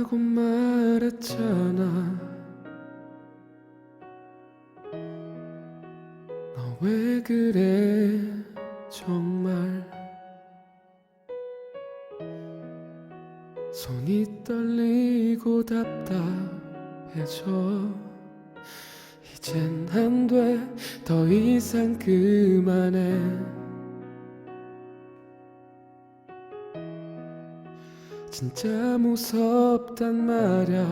라고 말했잖아. 너 왜 그래? 정말. 손이 떨리고 답답해져. 이젠 안 돼. 더 이상 그만해 진짜 무섭단 말야.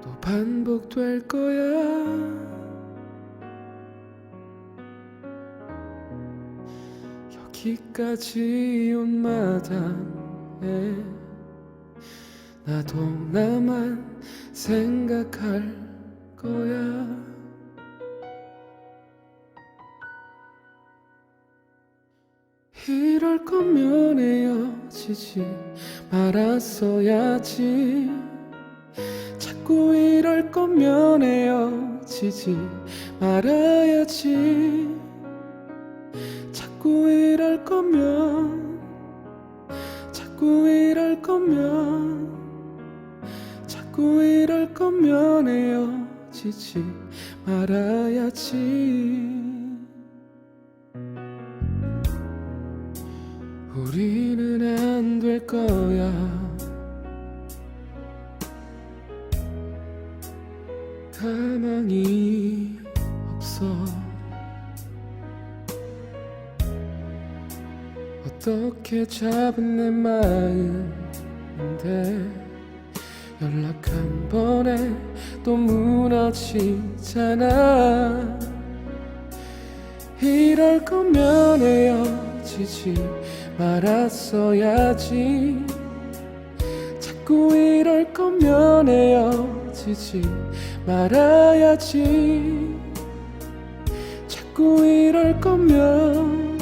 또 반복될 거야. 여기까지 온 마당에 나도 나만 생각할 거야 이럴 거면 헤어지지 말았어야지. 자꾸 이럴 거면 헤어지지 말아야지. 자꾸 이럴 거면 자꾸 이럴 거면 자꾸 이럴 거면 헤어지지 말아야지 거야. 가망이 없어. 어떻게 잡은 내 마음인데 연락 한 번에 또 무너지잖아. 이럴 거면 헤어지지 말았어야지. 자꾸 이럴 거면 헤어지지 말아야지. 자꾸 이럴 거면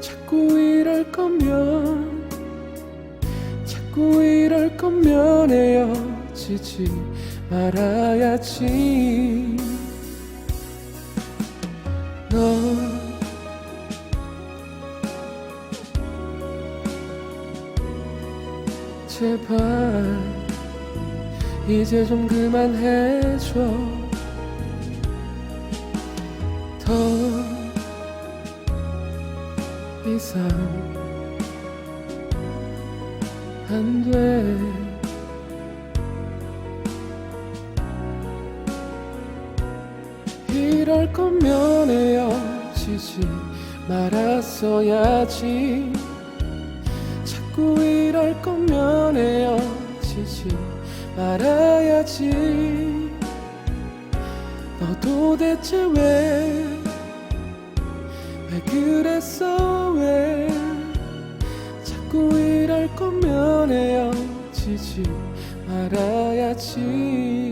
자꾸 이럴 거면 자꾸 이럴 거면 헤어지지 말아야지. 너 제발. 이제 좀 그만해줘. 더 이상 안돼. 이럴 거면 헤어지지 말았어야지 자꾸 이럴 거면 헤어지지 말아야지. 너 도대체 왜, 왜 그랬어? 왜? 자꾸 이럴 거면 헤어지지 말아야지